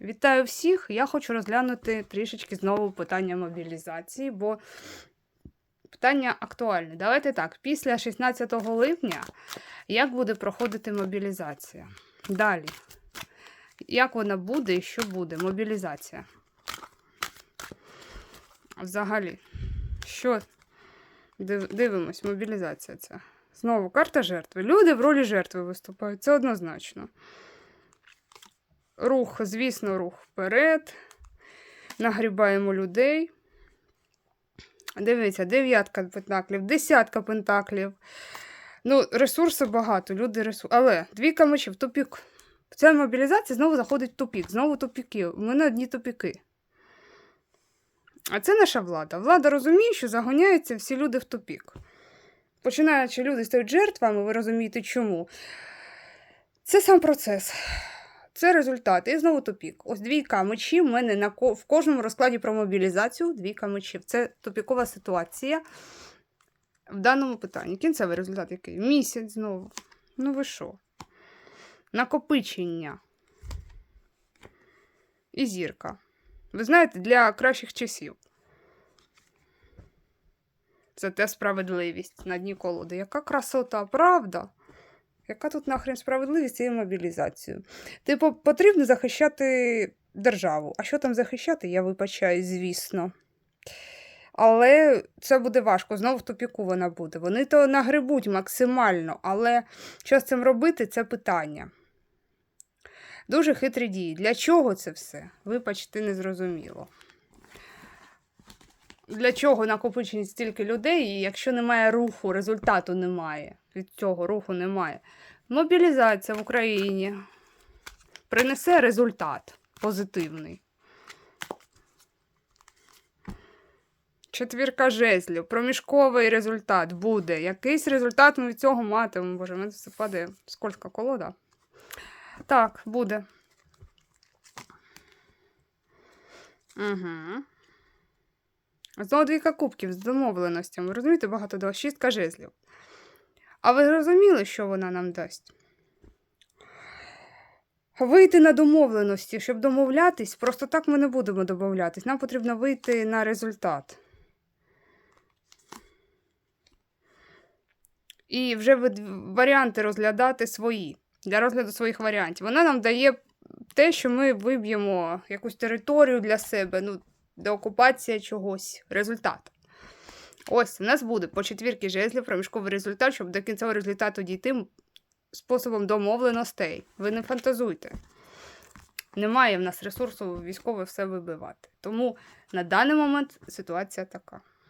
Вітаю всіх! Я хочу розглянути трішечки знову питання мобілізації, бо питання актуальне. Давайте так, після 16 липня як буде проходити мобілізація? Далі. Як вона буде і що буде? Мобілізація. Взагалі. Що? Див- Дивимось, мобілізація ця. Знову карта жертви. Люди в ролі жертви виступають. Це однозначно. Рух, звісно, рух вперед. Нагрібаємо людей. Дивіться, дев'ятка пентаклів, десятка пентаклів. Ну, ресурсів багато, люди ресурси. Але двійка мечів, тупік. Ця мобілізація знову заходить в тупік. Знову тупіки. У мене одні тупіки. А це наша влада. Влада розуміє, що загоняються всі люди в тупік. Починаючи, люди стають жертвами, ви розумієте чому. Це сам процес. Це результат. І знову тупік. Ось двійка мечів. У мене на ко- в кожному розкладі про мобілізацію двійка мечів. Це тупікова ситуація в даному питанні. Кінцевий результат який? Місяць знову. Ну ви що? Накопичення. І зірка. Ви знаєте, для кращих часів. Це те справедливість на дні колоди. Яка красота, правда? Яка тут нахрен справедливість і мобілізацію? Типу, потрібно захищати державу. А що там захищати, я вибачаю, звісно. Але це буде важко. Знову в тупіку вона буде. Вони то нагребуть максимально, але що з цим робити, це питання. Дуже хитрі дії. Для чого це все? Вибачте, не зрозуміло. Для чого накопичені стільки людей, якщо немає руху, результату немає. Від цього руху немає. Мобілізація в Україні принесе результат позитивний. Четвірка жезлів. Проміжковий результат буде. Якийсь результат ми від цього матимемо. Боже, в мене це падає скользка колода. Так, буде. Угу. Знову двійка кубків з домовленостями. Розумієте, багато до шістка жезлів. А ви зрозуміли, що вона нам дасть? Вийти на домовленості, щоб домовлятись, просто так ми не будемо домовлятись. Нам потрібно вийти на результат. І вже варіанти розглядати свої. Для розгляду своїх варіантів. Вона нам дає те, що ми виб'ємо якусь територію для себе, ну, деокупація чогось, результат. Ось, у нас буде по четвірки жезлів проміжковий результат, щоб до кінцевого результату дійти способом домовленостей. Ви не фантазуйте. Немає в нас ресурсу військово все вибивати. Тому на даний момент ситуація така.